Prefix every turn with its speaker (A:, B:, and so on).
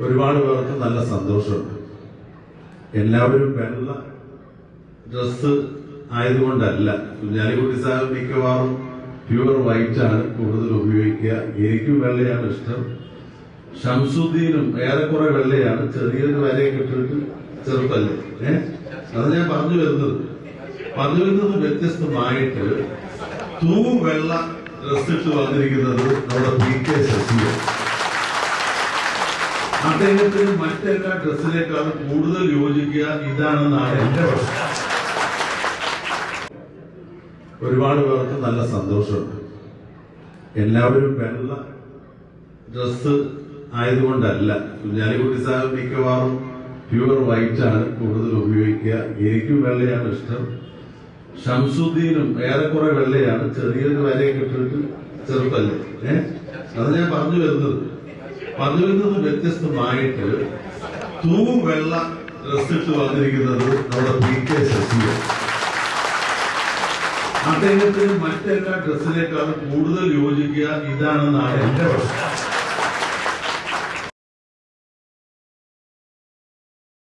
A: ഒരുപാട് പേർക്ക് നല്ല സന്തോഷമുണ്ട്. എല്ലാവരും വെള്ള ഡ്രസ്സ് ആയതുകൊണ്ടല്ല. കുഞ്ഞാലിക്കുട്ടി സാഹിബ് മിക്കവാറും പ്യുവർ വൈറ്റ് ആണ് കൂടുതൽ ഉപയോഗിക്കുക. എനിക്കും വെള്ളയാണ് ഇഷ്ടം. ഷംസുദ്ദീനും ഏറെക്കുറെ വെള്ളയാണ്. ചെറിയൊരു വരയൊക്കെ ഇട്ടിട്ട് ചെറുപ്പല്ലേ ഏ? അത് ഞാൻ പറഞ്ഞു വരുന്നത്. പറഞ്ഞു വരുന്നത് വ്യത്യസ്തമായിട്ട് തൂവും വെള്ള ഡ്രസ്സിട്ട് വന്നിരിക്കുന്നത് നമ്മുടെ പി കെ ശശിയാണ്. അദ്ദേഹത്തിന് മറ്റെല്ലാ ഡ്രസ്സിനേക്കാളും കൂടുതൽ യോജിക്കുക ഇതാണെന്നാണ് എന്റെ ഒരുപാട് പേർക്ക് നല്ല സന്തോഷമുണ്ട്. എല്ലാവരും വെള്ള ഡ്രസ്സ് ആയതുകൊണ്ടല്ല. കുഞ്ഞാലിക്കുട്ടി സാഹിബ് മിക്കവാറും പ്യുവർ വൈറ്റ് ആണ് കൂടുതൽ ഉപയോഗിക്കുക. എനിക്കും വെള്ളയാണ് ഇഷ്ടം. ഷംസുദ്ദീനും ഏറെക്കുറെ വെള്ളയാണ്. ചെറിയൊരു വരയൊക്കെ ഇട്ടിട്ട് ചെറുപ്പല്ലേ ഏഹ് അത് ഞാൻ പറഞ്ഞു വരുന്നത്. വരുന്നത് വ്യത്യസ്തമായിട്ട് തൂവും വെള്ള ഡ്രസ്സിട്ട് വന്നിരിക്കുന്നത് നമ്മുടെ പി കെ ശശിയാണ് അദ്ദേഹത്തിന് മറ്റെല്ലാ ഡ്രസ്സിനേക്കാളും കൂടുതൽ യോജിക്കുക ഇതാണെന്നാണ് എന്റെ പ്രശ്നം